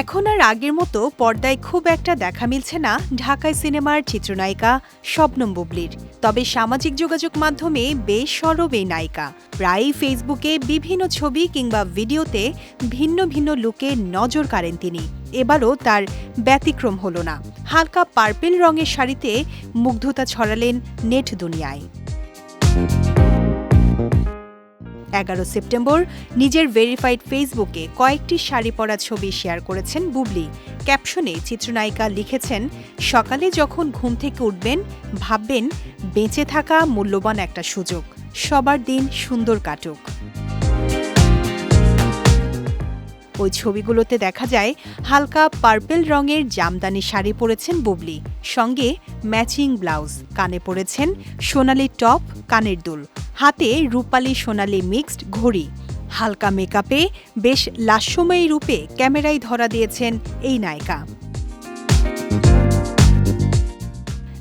এখন আর আগের মতো পর্দায় খুব একটা দেখা মিলছে না ঢাকায় সিনেমার চিত্রনায়িকা শবনম বুবলির। তবে সামাজিক যোগাযোগ মাধ্যমে বেশ সরব এই নায়িকা। প্রায়ই ফেসবুকে বিভিন্ন ছবি কিংবা ভিডিওতে ভিন্ন ভিন্ন লুকে নজর কাড়েন তিনি। এবারও তার ব্যতিক্রম হল না। হালকা পার্পেল রঙের শাড়িতে মুগ্ধতা ছড়ালেন নেট দুনিয়ায়। এগারো সেপ্টেম্বর নিজের ভেরিফাইড ফেসবুকে কয়েকটি শাড়ি পরা ছবি শেয়ার করেছেন বুবলি। ক্যাপশনে চিত্রনায়িকা লিখেছেন, সকালে যখন ঘুম থেকে উঠবেন, ভাববেন বেঁচে থাকা মূল্যবান একটা সুযোগ। সবার দিন সুন্দর কাটুক। ওই ছবিগুলোতে দেখা যায়, হালকা পার্পেল রঙের জামদানি শাড়ি পরেছেন বুবলি। সঙ্গে ম্যাচিং ব্লাউজ কানে পরেছেন সোনালি টপ কানের দুল। হাতে রূপালি সোনালি মিক্সড ঘড়ি। হালকা মেকআপে বেশ লাস্যময়ী রূপে ক্যামেরায় ধরা দিয়েছেন এই নায়িকা।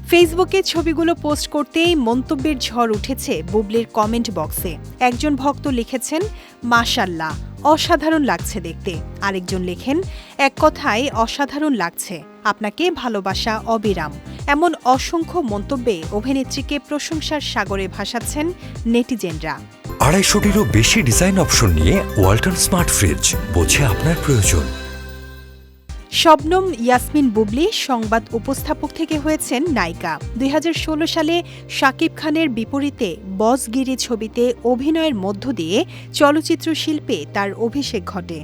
ফেসবুকে ছবিগুলো পোস্ট করতেই মন্তব্যের ঝড় উঠেছে বুবলির কমেন্ট বক্সে। একজন ভক্ত লিখেছেন মাশাল্লাহ অসাধারণ লাগছে দেখতে। আরেকজন লেখেন, এক কথায় অসাধারণ লাগছে। আপনাকে ভালোবাসা অবিরাম। এমন অসংখ্য মন্তব্যে অভিনেত্রীকে প্রশংসার সাগরে ভাসাচ্ছেন নেটিজেনরা। আড়াইশোটিরও বেশি ডিজাইন অপশন নিয়ে ওয়াল্টন স্মার্ট ফ্রিজ বোঝে আপনার প্রয়োজন। শবনম ইয়াসমিন বুবলি সংবাদ উপস্থাপক থেকে হয়েছেন নায়িকা। দুই হাজার ষোলো সালে শাকিব খানের বিপরীতে বসগিরি ছবিতে অভিনয়ের মধ্য দিয়ে চলচ্চিত্র শিল্পে তার অভিষেক ঘটে।